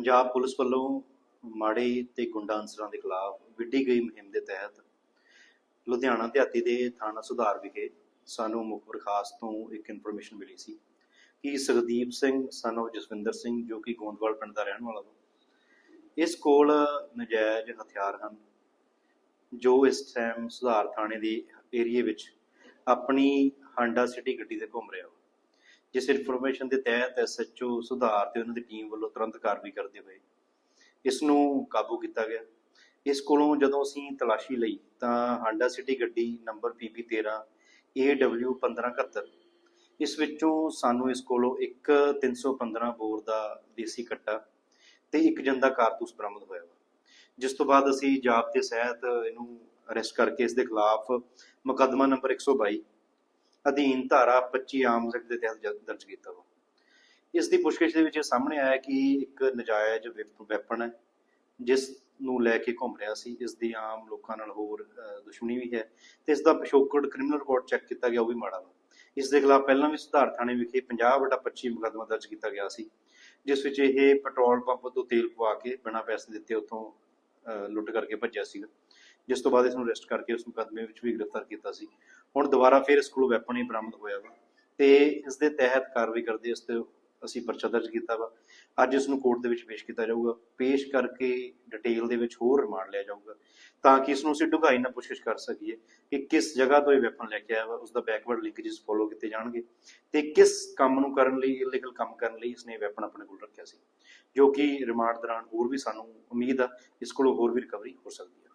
Punjab police ਵੱਲੋਂ ਮਾੜੇ ਤੇ ਗੁੰਡਾ ਅਨਸਰਾਂ ਦੇ ਖਿਲਾਫ ਵਿੱਢੀ ਗਈ ਮੁਹਿੰਮ ਦੇ ਤਹਿਤ ਲੁਧਿਆਣਾ ਦਿਹਾਤੀ ਦੇ ਥਾਣਾ ਸੁਧਾਰ ਵਿਖੇ ਸਾਨੂੰ ਮੁਖਬਰ ਖਾਸ ਤੋਂ ਇੱਕ ਇਨਫੋਰਮੇਸ਼ਨ ਮਿਲੀ ਸੀ ਕਿ ਸੁਖਦੀਪ ਸਿੰਘ ਸਨ ਜਸਵਿੰਦਰ ਸਿੰਘ, ਜੋ ਕਿ ਗੋਂਦਵਾਲ ਪਿੰਡ ਦਾ ਰਹਿਣ ਵਾਲਾ ਵਾ, ਇਸ ਕੋਲ ਨਜਾਇਜ਼ ਹਥਿਆਰ ਹਨ, ਜੋ ਇਸ ਟਾਈਮ ਸੁਧਾਰ ਥਾਣੇ ਦੇ ਏਰੀਏ ਵਿੱਚ ਆਪਣੀ ਹਾਂਡਾ ਸਿਟੀ ਗੱਡੀ ਤੇ ਘੁੰਮ ਰਿਹਾ ਵਾ। ਜਿਸ ਇਨਫੋਰਮੇਸ਼ਨ ਦੇ ਤਹਿਤ ਐਸਐਚਓ ਸੁਧਾਰ ਤੇ ਉਹਨਾਂ ਦੀ ਟੀਮ ਵੱਲੋਂ ਤੁਰੰਤ ਕਾਰਵਾਈ ਕਰਦੇ ਹੋਏ ਇਸ ਨੂੰ ਕਾਬੂ ਕੀਤਾ ਗਿਆ। ਇਸ ਕੋਲੋਂ ਜਦੋਂ ਅਸੀਂ ਤਲਾਸ਼ੀ ਲਈ ਤਾਂ ਹਾਂਡਾ ਸਿਟੀ ਗੱਡੀ ਨੰਬਰ PB13 AW 1571 ਇਸ ਵਿੱਚੋਂ ਸਾਨੂੰ ਇਸ ਕੋਲੋਂ ਇੱਕ 315 ਬੋਰ ਦਾ ਦੇਸੀ ਕੱਟਾ ਤੇ ਇੱਕ ਜੰਦਾ ਕਾਰਤੂਸ ਬਰਾਮਦ ਹੋਇਆ ਵਾ। ਜਿਸ ਤੋਂ ਬਾਅਦ ਅਸੀਂ ਜਾਬਤੇ ਸਹਿਤ ਇਹਨੂੰ ਅਰੈਸਟ ਕਰਕੇ ਇਸ ਦੇ ਖਿਲਾਫ ਮੁਕੱਦਮਾ ਨੰਬਰ 122 ਅਧੀਨ ਧਾਰਾ 25 ਆਮ ਐਕਟ ਦੇ ਤਹਿਤ ਦਰਜ ਕੀਤਾ ਵਾ। ਇਸ ਦੀ ਪੁੱਛਗਿੱਛ ਦੇ ਵਿੱਚ ਇਹ ਸਾਹਮਣੇ ਆਇਆ ਕਿ ਇੱਕ ਨਜਾਇਜ਼ ਵੈਪਨ ਹੈ ਜਿਸ ਨੂੰ ਲੈ ਕੇ ਘੁੰਮ ਰਿਹਾ ਸੀ ਇਸ ਦੀ ਆਮ ਲੋਕਾਂ ਨਾਲ ਹੋਰ ਅਹ, ਦੁਸ਼ਮਣੀ ਵੀ ਹੈ ਤੇ ਇਸ ਦਾ ਪਿਛੋਕੜ ਕ੍ਰਿਮੀਨਲ ਰਿਕਾਰਡ ਚੈੱਕ ਕੀਤਾ ਗਿਆ ਉਹ ਵੀ ਮਾੜਾ ਵਾ। ਇਸ ਦੇ ਖਿਲਾਫ ਪਹਿਲਾਂ ਵੀ ਸੁਧਾਰ ਥਾਣੇ ਵਿਖੇ 50/25 ਮੁਕੱਦਮਾ ਦਰਜ ਕੀਤਾ ਗਿਆ ਸੀ ਜਿਸ ਵਿੱਚ ਇਹ ਪੈਟਰੋਲ ਪੰਪ ਤੋਂ ਤੇਲ ਪਵਾ ਕੇ ਬਿਨਾਂ ਪੈਸੇ ਦਿੱਤੇ ਉੱਥੋਂ ਲੁੱਟ ਕਰਕੇ ਭੱਜਿਆ ਸੀਗਾ। ਜਿਸ ਤੋਂ ਬਾਅਦ ਇਸ ਨੂੰ ਅਰੈਸਟ ਕਰਕੇ ਉਸ ਮੁਕੱਦਮੇ ਵਿੱਚ ਵੀ ਗ੍ਰਿਫਤਾਰ ਕੀਤਾ ਸੀ। ਹੁਣ ਦੁਬਾਰਾ ਫਿਰ ਇਸ ਕੋਲੋਂ ਵੈਪਨ ਹੀ ਬਰਾਮਦ ਹੋਇਆ ਵਾ ਤੇ ਇਸ ਦੇ ਤਹਿਤ ਕਾਰਵਾਈ ਕਰਦੇ ਇਸ ਤੇ ਅਸੀਂ ਪਰਚਾ ਦਰਜ ਕੀਤਾ ਵਾ। ਅੱਜ ਇਸ ਨੂੰ ਕੋਰਟ ਦੇ ਵਿੱਚ ਪੇਸ਼ ਕੀਤਾ ਜਾਊਗਾ। ਪੇਸ਼ ਕਰਕੇ ਡਿਟੇਲ ਦੇ ਵਿੱਚ ਹੋਰ ਰਿਮਾਂਡ ਲਿਆ ਜਾਊਗਾ ਤਾਂ ਕਿ ਇਸ ਨੂੰ ਅਸੀਂ ਡੂੰਘਾਈ ਨਾਲ ਪੁੱਛਗਿੱਛ ਕਰ ਸਕੀਏ ਕਿ ਕਿਸ ਜਗ੍ਹਾ ਤੋਂ ਇਹ ਵੈਪਨ ਲੈ ਕੇ ਆਇਆ ਵਾ ਉਸ ਦਾ ਬੈਕਵਰਡ ਲਿੰਕੇजेस ਫੋਲੋ ਕੀਤੇ ਜਾਣਗੇ ਤੇ ਕਿਸ ਕੰਮ ਨੂੰ ਕਰਨ ਲਈ ਇਲੀਗਲ ਕੰਮ ਕਰਨ ਲਈ ਇਸਨੇ ਵੈਪਨ ਆਪਣੇ ਕੋਲ ਰੱਖਿਆ ਸੀ। ਜੋ ਕਿ ਰਿਮਾਂਡ ਦੌਰਾਨ ਹੋਰ ਵੀ ਸਾਨੂੰ ਉਮੀਦ ਆ, ਇਸ ਕੋਲੋਂ ਹੋਰ ਵੀ ਰਿਕਵਰੀ ਹੋ ਸਕਦੀ ਹੈ